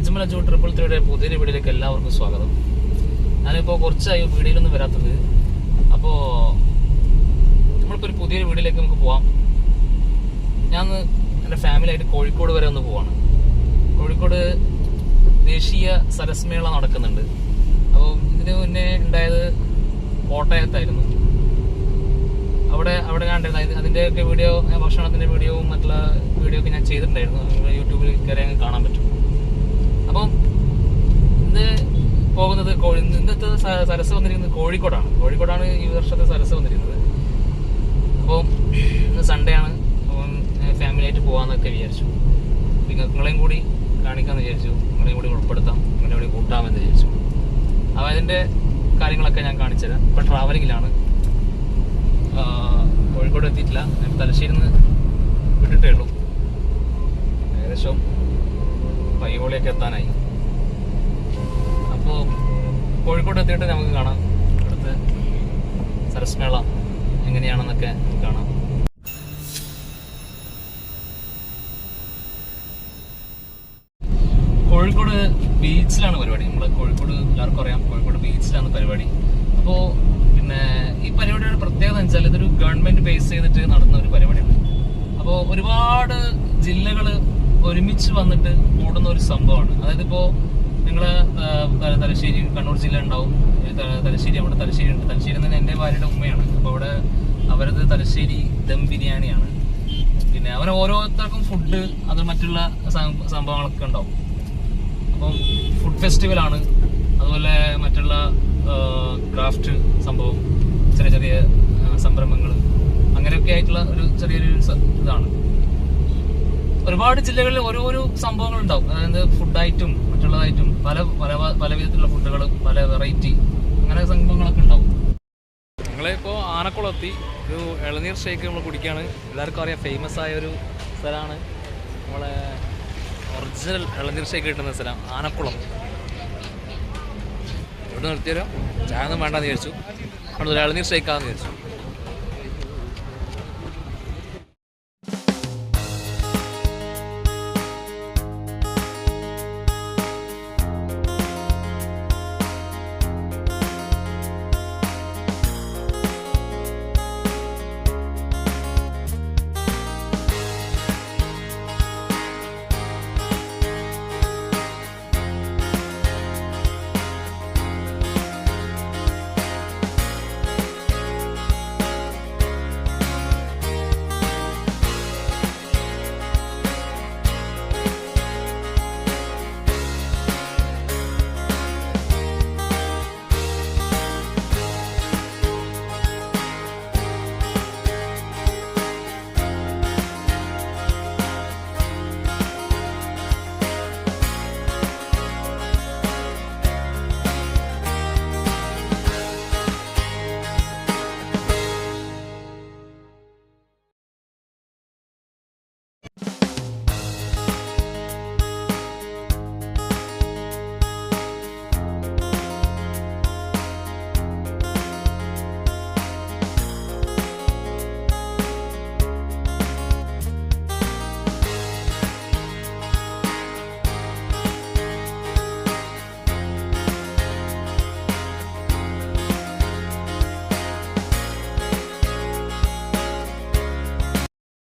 Ajmal Aju triple ത്രീയുടെ പുതിയൊരു വീഡിയോയിലേക്ക് എല്ലാവർക്കും സ്വാഗതം. ഞാനിപ്പോൾ കുറച്ചായി വീഡിയോയിലൊന്നും വരാത്തത്. അപ്പോൾ നമ്മളിപ്പോൾ ഒരു പുതിയൊരു വീഡിയോയിലേക്ക് നമുക്ക് പോവാം. ഞാൻ എന്റെ ഫാമിലിയായിട്ട് കോഴിക്കോട് വരെ ഒന്ന് പോവാണ്. കോഴിക്കോട് ദേശീയ സരസ്മേള നടക്കുന്നുണ്ട്. അപ്പോൾ ഇതിന് മുന്നേ ഉണ്ടായത് കോട്ടയത്തായിരുന്നു. അവിടെ അവിടെ കണ്ടിരുന്ന. അതിന്റെയൊക്കെ വീഡിയോ ഭക്ഷണത്തിന്റെ വീഡിയോവും മറ്റുള്ള വീഡിയോ ഒക്കെ ഞാൻ ചെയ്തിട്ടുണ്ടായിരുന്നു. യൂട്യൂബിൽ കയറി അങ്ങ് കാണാൻ പറ്റും അപ്പം ഇന്ന് കോഴി ഇന്നത്തെ സരസ് വന്നിരിക്കുന്നത് കോഴിക്കോടാണ്. കോഴിക്കോടാണ് ഈ വർഷത്തെ സരസ് വന്നിരിക്കുന്നത്. അപ്പം ഇന്ന് സൺഡേ ആണ്. അപ്പം ഫാമിലി ആയിട്ട് പോകാമെന്നൊക്കെ വിചാരിച്ചു. നിങ്ങളെയും കൂടി കാണിക്കാമെന്ന് വിചാരിച്ചു. നിങ്ങളെയും കൂടി ഉൾപ്പെടുത്താം. നിങ്ങളെ കൂടി കൂട്ടാമെന്ന് വിചാരിച്ചു. അപ്പോൾ അതിന്റെ കാര്യങ്ങളൊക്കെ ഞാൻ കാണിച്ചുതരാം ഇപ്പോൾ ട്രാവലിങ്ങിലാണ് കോഴിക്കോട് എത്തിയിട്ടില്ല. ഞാൻ തലശ്ശേരിന്ന് വിട്ടിട്ടേ ഉള്ളൂ. ഏകദേശം പയ്യോളിയൊക്കെ എത്താനായി. അപ്പോൾ കോഴിക്കോട് എത്തിയിട്ട് നമുക്ക് കാണാം. അടുത്ത് സരസ്മേള എങ്ങനെയാണെന്നൊക്കെ കാണാം. കോഴിക്കോട് ബീച്ചിലാണ് പരിപാടി. നമ്മൾ കോഴിക്കോട് എല്ലാവർക്കും അറിയാം കോഴിക്കോട് ബീച്ചിലാണ് പരിപാടി. അപ്പോൾ പിന്നെ ഈ പരിപാടിയുടെ പ്രത്യേകത എന്ന് വെച്ചാൽ ഇതൊരു ഗവൺമെന്റ് ബേസ് ചെയ്തിട്ട് നടന്ന ഒരു പരിപാടിയാണ്. അപ്പോൾ ഒരുപാട് ജില്ലകൾ ഒരുമിച്ച് വന്നിട്ട് കൂടുന്ന ഒരു സംഭവമാണ്. അതായത് ഇപ്പോൾ നിങ്ങൾ തലശ്ശേരി കണ്ണൂർ ജില്ല ഉണ്ടാവും തലശ്ശേരി നമ്മുടെ തലശ്ശേരി ഉണ്ട്. തലശ്ശേരി തന്നെ എന്റെ ഭാര്യയുടെ ഉമ്മയാണ്. അപ്പോൾ അവിടെ അവരത് തലശ്ശേരി ദം ബിരിയാണിയാണ്. പിന്നെ അവർ ഓരോരുത്തർക്കും ഫുഡ് അത് മറ്റുള്ള സംഭവങ്ങളൊക്കെ ഉണ്ടാവും. അപ്പം ഫുഡ് ഫെസ്റ്റിവലാണ് അതുപോലെ മറ്റുള്ള ക്രാഫ്റ്റ് സംഭവം ചെറിയ ചെറിയ സംരംഭങ്ങൾ അങ്ങനെയൊക്കെ ആയിട്ടുള്ള ഒരു ചെറിയൊരു ഇതാണ്. ഒരുപാട് ജില്ലകളിൽ ഓരോരോ സംഭവങ്ങൾ ഉണ്ടാവും അതായത് ഫുഡായിട്ടും മറ്റുള്ളതായിട്ടും പല പല പല വിധത്തിലുള്ള ഫുഡുകൾ പല വെറൈറ്റി അങ്ങനെ സംഭവങ്ങളൊക്കെ ഉണ്ടാവും. ഞങ്ങളിപ്പോൾ ആനക്കുളത്തി ഒരു ഇളനീർ ഷേക്ക് നമ്മൾ കുടിക്കുകയാണ് എല്ലാവർക്കും അറിയാം ഫേമസ് ആയ ഒരു സ്ഥലമാണ്. നമ്മളെ ഒറിജിനൽ ഇളനീർ ഷേക്ക് കിട്ടുന്ന സ്ഥലം ആനക്കുളം. ഇവിടെ നിർത്തിയാലോ ചായ ഒന്നും വേണ്ടെന്ന് വിചാരിച്ചു. അവിടെ ഒരു ഇളനീർ ഷേക്കാന്ന് വിചാരിച്ചു.